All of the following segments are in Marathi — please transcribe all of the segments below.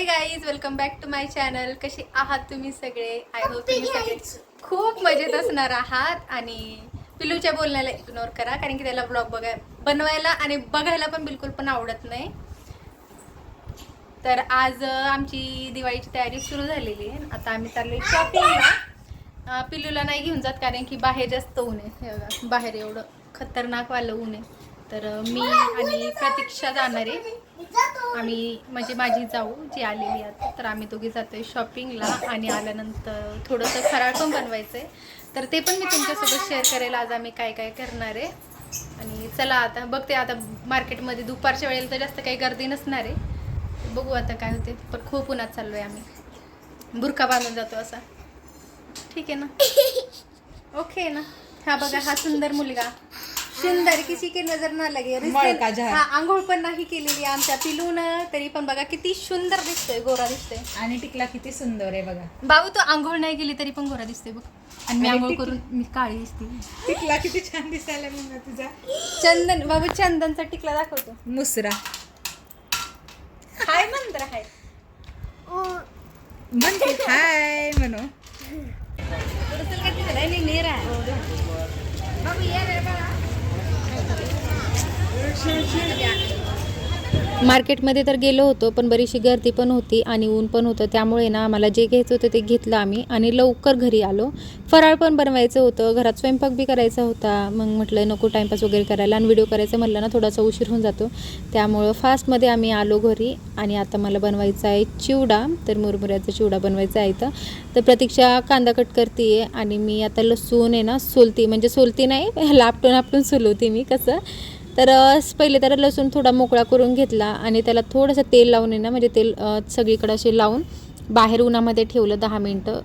Welcome back to my channel कसे आहात तुम्ही सगळे? आय होप तुम्ही सगळे खूप मजेत असणार आहात आणि पिलूच्या बोलण्याला इग्नोर करा कारण की त्याला ब्लॉग बघाय बनवायला आणि बघायला पण बिलकुल पण आवडत नाही. तर आज आमची दिवाळीची तयारी सुरू झालेली आहे. आता आम्ही चाललोय शॉपिंगला पिलूला नाही घेऊन जात कारण की बाहेर जास्त ऊन आहे. हे बाहेर एवढं खतरनाक वालं ऊन आहे. तर मी आणि प्रतीक्षा जाणार आहे. आम्ही म्हणजे माझी जाऊ जी आलेली आता तर आम्ही दोघी जातोय शॉपिंगला आणि आल्यानंतर थोडंसं फराळ पण बनवायचं आहे तर ते पण मी तुमच्यासोबत शेअर करेल आज आम्ही काय काय करणार आहे. आणि चला आता बघते आता मार्केटमध्ये दुपारच्या वेळेला तर जास्त काही गर्दी नसणार आहे. बघू आता काय होते पण खूप उन्हात चाललो आहे आम्ही. बुरका बांधून जातो असा. ठीक आहे ना? ओके ना? हा बघा हा सुंदर मुलगा. सुंदर किसी की नजर ना लगे. मळका. हा आंघोळ पण नाही केलेली आमच्या पिलून तरी पण बघा किती सुंदर दिसतोय गोरा दिसतोय. आणि टिकला किती सुंदर आहे बघा. बाबू तो आंघोळ नाही केली तरी पण गोरा दिसतोय बघ. आणि मी आणि आंघोळ टिक- करून मी काळी दिसते. टिकला किती छान दिसायला म्हणा तुझा. चंदन बाबू चंदनचा टिकला दाखवतो. मुसरा. हाय मंत्र हाय. म्हणते हाय म्हणू मार्केटमध्ये तर गेलो होतो पण बरीचशी गर्दी पण होती आणि ऊन पण होतं. त्यामुळे ना आम्हाला जे घ्यायचं होतं ते घेतलं आम्ही आणि लवकर घरी आलो. फराळ पण बनवायचं होतं घरात स्वयंपाक बी करायचा होता. मग म्हटलं नको टाईमपास वगैरे करायला. आणि व्हिडिओ करायचं म्हटलं ना थोडासा उशीर होऊन जातो. त्यामुळं फास्टमध्ये आम्ही आलो घरी आणि आता मला बनवायचा आहे चिवडा तर मुरमुऱ्याचा चिवडा बनवायचा आहे इथं. तर प्रतीक्षा कांदा कट करते आहे आणि मी आता लसूण आहे ना सोलती म्हणजे सोलती नाही लापटून आपटून सोलवते मी कसं. तर पहिले तर लसूण थोडा मोकळा करून घेतला आणि त्याला थोडंसं तेल लावून ना म्हणजे तेल सगळीकडे असे लावून बाहेर उन्हामध्ये ठेवलं दहा मिनटं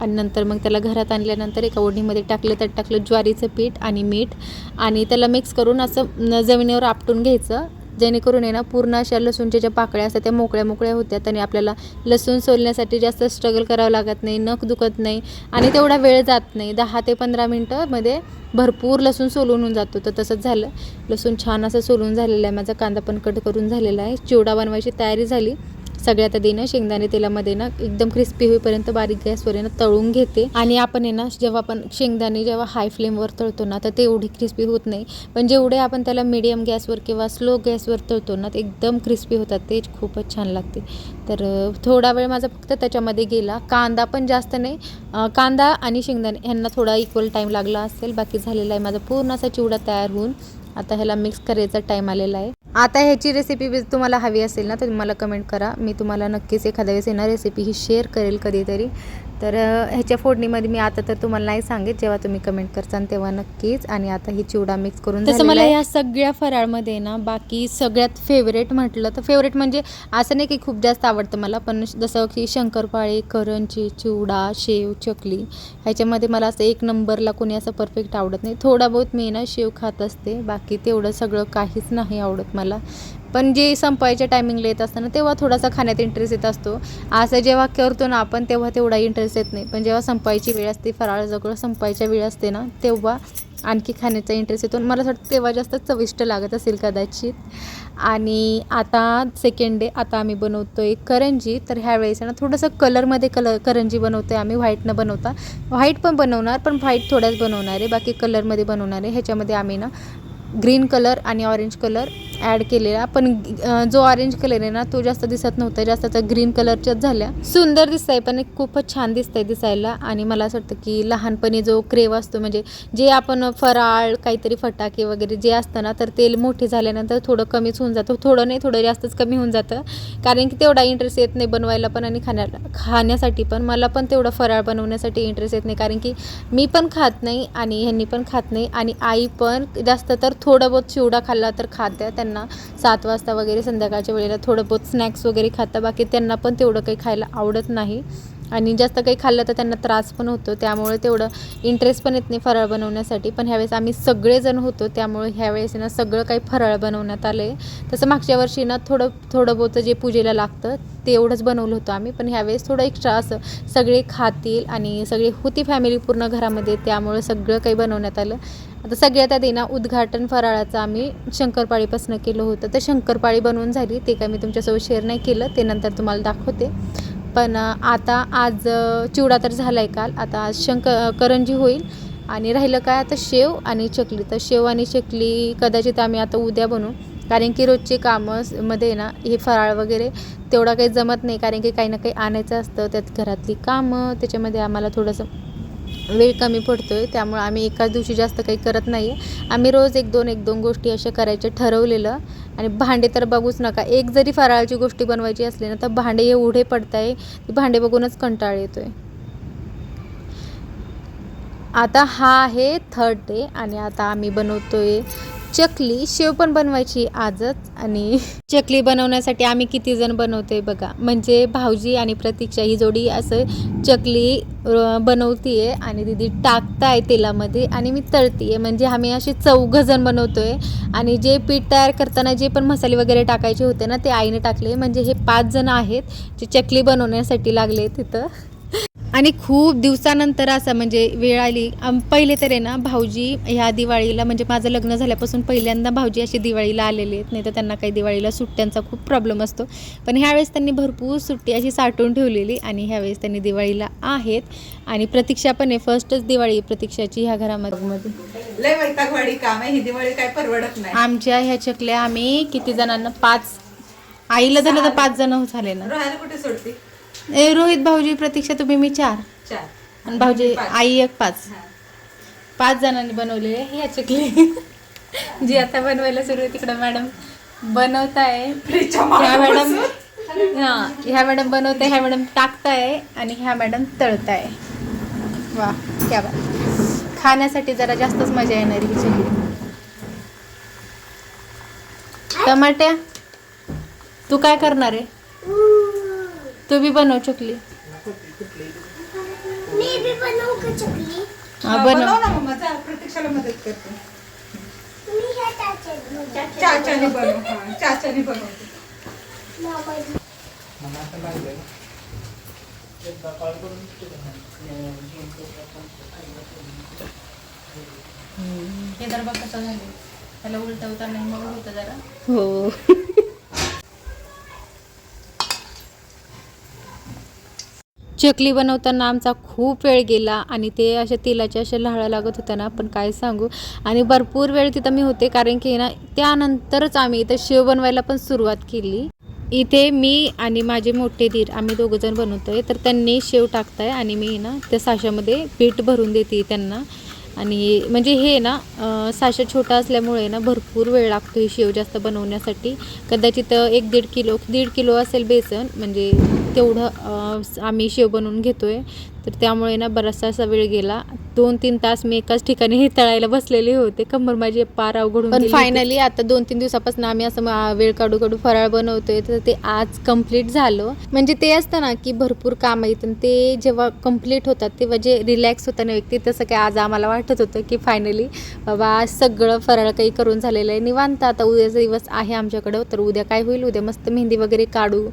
आणि नंतर मग त्याला घरात आणल्यानंतर एका ओढणीमध्ये टाकलं त्यात टाकलं ज्वारीचं पीठ आणि मीठ आणि त्याला मिक्स करून असं जमिनीवर आपटून घ्यायचं. जेणेकरून आहे ना पूर्ण अशा लसूणच्या ज्या पाकळ्या असतात त्या मोकळ्या मोकळ्या होत्यात आणि आपल्याला लसूण सोलण्यासाठी जास्त स्ट्रगल करावं लागत नाही नख दुखत नाही आणि तेवढा वेळ जात नाही. दहा ते पंधरा मिनटंमध्ये भरपूर लसूण सोलून होऊन जातो. तर तसंच झालं. लसूण छान असं सोलून झालेलं आहे. माझा कांदा पण कट करून झालेला आहे. चिवडा बनवायची तयारी झाली. सगळ्यात आधी ना शेंगदाणे तेलामध्ये ना एकदम क्रिस्पी होईपर्यंत बारीक गॅसवर ना तळून घेते. आणि आपण आहे ना जेव्हा आपण शेंगदाणे जेव्हा हाय फ्लेमवर तळतो ना तर ते एवढी क्रिस्पी होत नाही. पण जेवढे आपण त्याला मिडियम गॅसवर किंवा स्लो गॅसवर तळतो ना ते एकदम क्रिस्पी होतात. ते खूपच छान लागते. तर थोडा वेळ माझा फक्त त्याच्यामध्ये गेला. कांदा पण जास्त नाही. कांदा आणि शेंगदाणे ह्यांना थोडा इक्वल टाईम लागला असेल. बाकी झालेला आहे माझा पूर्ण असा चिवडा तयार होऊन आता ह्याला मिक्स करायचा टाईम आलेला आहे. आता ह्याची रेसिपी तुम्हाला हवी असेल ना तर मला कमेंट करा. मी तुम्हाला नक्कीच एखाद्या वेळेस येणार रेसिपी ही शेअर करेल कधीतरी. तर ह्याच्या फोडणीमध्ये मी आता तर तुम्हाला नाही सांगेल जेव्हा तुम्ही कमेंट करसान तेव्हा नक्कीच. आणि आता ही चिवडा मिक्स करून तसं मला या सगळ्या फराळमध्ये ना बाकी सगळ्यात फेवरेट म्हटलं तर फेवरेट म्हणजे असं नाही की खूप जास्त आवडतं मला पण जसं की शंकरपाळे करंजी चिवडा शेव चकली ह्याच्यामध्ये मला असं एक नंबरला कोणी असं परफेक्ट आवडत नाही. थोडा बहुत मी ना शेव खात असते. बाकी तेवढं सगळं काहीच नाही आवडत मला. पण जे संपायच्या टायमिंगला येत असताना तेव्हा थोडासा खाण्यात इंटरेस्ट येत असतो. असं जेव्हा करतो ना आपण तेव्हा तेवढा इंटरेस्ट येत नाही. पण जेव्हा संपायची वेळ असते फराळ सगळं संपायच्या वेळ असते ना तेव्हा आणखी खाण्याचा इंटरेस्ट येतो. आणि मला असं वाटतं तेव्हा जास्त चविष्ट लागत असेल कदाचित. आणि आता सेकंड डे आता आम्ही बनवतो आहे करंजी. तर ह्या वेळेस ना थोडंसं कलरमध्ये कलर करंजी बनवतो आहे आम्ही व्हाईटनं बनवता. व्हाईट पण बनवणार पण व्हाईट थोड्याच बनवणार आहे. बाकी कलरमध्ये बनवणार आहे. ह्याच्यामध्ये आम्ही ना ग्रीन कलर आणि ऑरेंज कलर ॲड केलेला. पण जो ऑरेंज कलर आहे ना तो जास्त दिसत नव्हता. जास्त तर ग्रीन कलरच्याच झाल्या. सुंदर दिसत आहे पण एक खूपच छान दिसतंय दिसायला. आणि मला असं वाटतं की लहानपणी जो क्रेव असतो म्हणजे जे आपण फराळ काहीतरी फटाके वगैरे जे असतं ना तर ते मोठे झाल्यानंतर थोडं कमीच होऊन जातं. थोडं नाही थोडं जास्तच कमी होऊन जातं. कारण की तेवढा इंटरेस्ट येत नाही बनवायला पण आणि खाण्याला खाण्यासाठी पण. मला पण तेवढं फराळ बनवण्यासाठी इंटरेस्ट येत नाही. कारण की मी पण खात नाही आणि ह्यांनी पण खात नाही. आणि आई पण जास्त तर थोडं बहुत चिवडा खाल्ला तर खात्या त्यांना. सात वाजता वगैरे संध्याकाळच्या वेळेला थोडं बहुत स्नॅक्स वगैरे खाता. बाकी त्यांना पण तेवढं काही खायला आवडत नाही. आणि जास्त काही खाल्लं तर त्यांना त्रास पण होतो. त्यामुळे तेवढं इंटरेस्ट पण येत नाही फराळ बनवण्यासाठी. पण ह्यावेळेस आम्ही सगळेजण होतो त्यामुळे ह्यावेळेस ना सगळं काही फराळ बनवण्यात आलं आहे तसं मागच्या वर्षी ना थोडं थोडं बहुत जे पूजेला लागतं ते एवढंच बनवलं होतं आम्ही. पण ह्यावेळेस थोडं एक्स्ट्रा असं सगळे खातील आणि सगळी होती फॅमिली पूर्ण घरामध्ये त्यामुळे सगळं काही बनवण्यात आलं. आता सगळ्यात आधी ना उद्घाटन फराळाचं आम्ही शंकरपाळीपासून केलं होतं. तर शंकरपाळी बनवून झाली. ते काय मी तुमच्यासोबत शेअर नाही केलं. ते नंतर तुम्हाला दाखवते. पण आता आज चिवडा तर झाला आहे काल. आता आज शंक करंजी होईल आणि राहिलं काय आता शेव आणि चकली. तर शेव आणि चकली कदाचित आम्ही आता उद्या बनवू. कारण की रोजचे कामं मध्ये ना हे फराळ वगैरे तेवढा काही जमत नाही. कारण की काही ना काही आणायचं असतं. त्यात घरातली कामं त्याच्यामध्ये आम्हाला थोडंसं वेळ कमी पडतो आहे त्यामुळे आम्ही एकाच दिवशी जास्त काही करत नाही आहे आम्ही रोज एक दोन एक दोन गोष्टी अशा करायच्या ठरवलेलं. आणि भांडे तर बघूच नका. एक जरी फराळाची गोष्टी बनवायची असली ना तर भांडे एवढे पडताय ते भांडे बघूनच कंटाळ येतो आहे आता हा आहे थर्ड डे आणि आता आम्ही बनवतो आहे चकली शेव पण बनवायची आजच आणि चकली बनवण्यासाठी आम्ही किती जण बनवतोय बघा. म्हणजे भाऊजी आणि प्रतीक्षा ही जोडी असं चकली बनवतीये आणि दीदी टाकताय तेलामध्ये आणि मी तळतीये. म्हणजे आम्ही असे चौघ जण बनवतोय आणि जे पीठ तयार करताना जे पण मसाले वगैरे टाकायचे होते ना ते आईने टाकले. म्हणजे हे पाच जण आहेत जे चकली बनवण्यासाठी लागले तिथं. आणि खूप दिवसानंतर असं म्हणजे वेळ आली. पहिले तर आहे ना भाऊजी ह्या दिवाळीला म्हणजे माझं लग्न झाल्यापासून पहिल्यांदा भाऊजी अशी दिवाळीला आलेले आहेत. नाही तर त्यांना काही दिवाळीला सुट्ट्यांचा खूप प्रॉब्लेम असतो. पण ह्यावेळेस त्यांनी भरपूर सुट्टी अशी साठवून ठेवलेली आणि ह्यावेळेस त्यांनी दिवाळीला आहेत. आणि प्रतीक्षा पण आहे फर्स्टच दिवाळी प्रतीक्षाची ह्या घरामध्ये. लय वैतागवाडी काम आहे. ही दिवाळी काय परवडत नाही. आमच्या ह्या चकल्या आम्ही किती जणांना पाच आईला झालं तर पाच जण झाले ना. राहायला कुठे सोडते? ए रोहित भाऊजी प्रतीक्षा तुम्ही मी चार. चार. आणि भाऊजी पाच. आई एक पाच. हा. पाच जणांनी बनवलेले ह्या चकली. जी आता बनवायला सुरू आहे तिकडं मॅडम बनवताय. फ्रीजच्या ह्या मॅडम. हां ह्या मॅडम बनवताय ह्या मॅडम टाकताय आणि ह्या मॅडम तळताय. वा क्या बात. खाण्यासाठी जरा जास्तच मजा येणार ही चकली. टमाट्या? तू काय करणार आहे? तू बी बनव चकली. मी बी बनवू का चकली? हा बनव. ना मम्मा जा प्रतीक्षाला मदत करते. मी ह्या टाचेत चाचाने बनव हा चाचाने बनवते. हे तर बघ कसं झालं? त्याला उलटवता नाही मग होतं जरा. हो. चकली बनवताना आमचा खूप वेळ गेला आणि ते अशा तेलाच्या अशा लाह्या लागत होत्या ना पण काय सांगू? आणि भरपूर वेळ तिथं मी होते कारण की ना त्यानंतरच आम्ही इथं शेव बनवायला पण सुरुवात केली. इथे मी आणि माझे मोठे धीर आम्ही दोघंजण बनवतोय तर त्यांनी शेव टाकताय आणि मी ना त्या साशामध्ये पीठ भरून देते त्यांना. आणि म्हणजे हे ना अं, साशा छोटा असल्यामुळे ना भरपूर वेळ लागतो ही शेव जास्त बनवण्यासाठी. कदाचित एक दीड किलो दीड किलो असेल बेसन म्हणजे तेवढं आम्ही शेव बनवून घेतो आहे तर त्यामुळे ना बराचसा असा वेळ गेला. दोन तीन तास मी एकाच ठिकाणी हे तळायला बसलेले होते. कंबर माझी पार अवघडून पण फायनली आता दोन तीन दिवसापासून आम्ही असं वेळ काढू काढू फराळ बनवतोय. तर ते आज कंप्लीट झालं. म्हणजे ते असतं ना की भरपूर काम आहेत. आणि ते जेव्हा कंप्लीट होतात तेव्हा जे रिलॅक्स होतं ना व्यक्ती तसं काय आज आम्हाला वाटत होतं की फायनली बाबा आज सगळं फराळ काही करून झालेलं आहे. निवांत आता उद्याचा दिवस आहे आमच्याकडं तर उद्या काय होईल? उद्या मस्त मेहंदी वगैरे काढू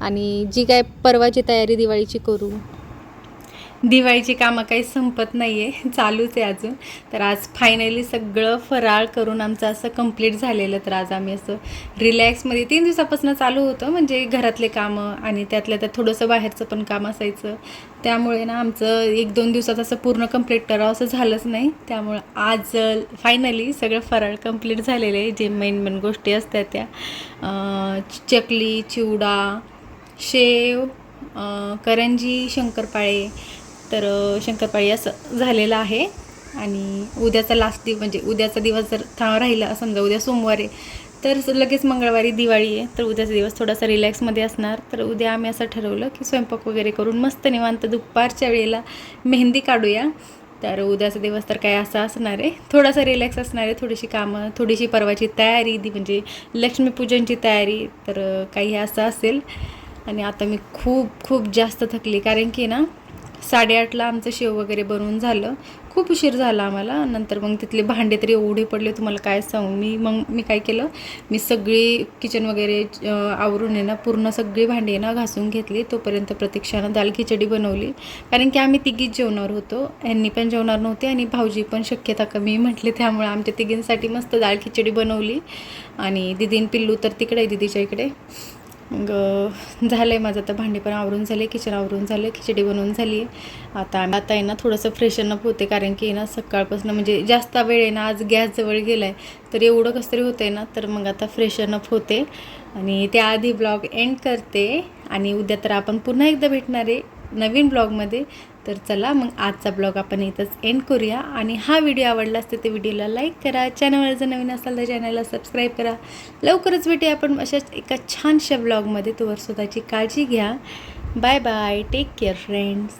आणि जी काय परवाची तयारी दिवाळीची करू. दिवाळीची कामं काही संपत नाही आहे चालूच आहे अजून. तर आज फायनली सगळं फराळ करून आमचं असं कंप्लीट झालेलं. तर आज आम्ही असं रिलॅक्समध्ये तीन दिवसापासून चालू होतं म्हणजे घरातले कामं आणि त्यातल्या त्यात थोडंसं बाहेरचं पण काम असायचं. त्यामुळे ना आमचं एक दोन दिवसात असं पूर्ण कंप्लीट करावं असं झालंच नाही. त्यामुळं आज फायनली सगळं फराळ कंप्लीट झालेलं आहे. जे मेन मेन गोष्टी असतात त्या चकली चिवडा शेव करंजी शंकरपाळे तर शंकरपाळी असं झालेलं आहे. आणि उद्याचा लास्ट दिवस म्हणजे उद्याचा दिवस जर था राहिला समजा उद्या सोमवार आहे तर लगेच मंगळवारी दिवाळी आहे. तर उद्याचा दिवस थोडासा रिलॅक्समध्ये असणार. तर उद्या आम्ही असं ठरवलं की स्वयंपाक वगैरे करून मस्त निवांत दुपारच्या वेळेला मेहंदी काढूया. तर उद्याचा दिवस तर काय असा असणार आहे. थोडासा रिलॅक्स असणार आहे. थोडीशी कामं थोडीशी परवाची तयारी दी म्हणजे लक्ष्मीपूजनची तयारी तर काही असं असेल. आणि आता मी खूप खूप जास्त थकली. कारण की ना साडेआठला आमचं शेव वगैरे बनवून झालं. खूप उशीर झाला आम्हाला. नंतर मग तिथले भांडे तरी एवढे पडले तुम्हाला काय सांगू? मी मग मी काय केलं? मी सगळी किचन वगैरे आवरून आहे ना पूर्ण सगळी भांडी ना घासून घेतली. तोपर्यंत प्रतीक्षानं दाल खिचडी बनवली. कारण की आम्ही तिघीच जेवणार होतो. ह्यांनी पण जेवणार नव्हते आणि भाऊजी पण शक्यता कमी म्हटले. त्यामुळे आमच्या तिघींसाठी मस्त दाल खिचडी बनवली. आणि दिदीन पिल्लू तर तिकडे आहे दिदीच्या इकडे. मग झालं आहे माझं आता भांडी पण आवरून झाले किचन आवरून झालं खिचडी बनवून झाली. आहे आता आता आहे ना थोडंसं फ्रेशन अप होते कारण की ना सकाळपासून म्हणजे जास्त वेळ आहे ना आज गॅस जवळ गेला आहे तर एवढं कसं तरी होतं आहे ना तर मग आता फ्रेशन अप होते. आणि त्याआधी ब्लॉग एंड करते. आणि उद्या तर आपण पुन्हा एकदा भेटणार आहे नवीन ब्लॉगमध्ये तर चला मग आजचा ब्लॉग आपण इथंच एंड करूया. आणि हा व्हिडिओ आवडला असते तर व्हिडिओला लाईक करा. चॅनलवर जर नवीन असाल तर चॅनलला सबस्क्राईब करा. लवकरच भेटूया आपण अशाच एका छानशा ब्लॉगमध्ये तोवर स्वतःची काळजी घ्या. Bye bye take care friends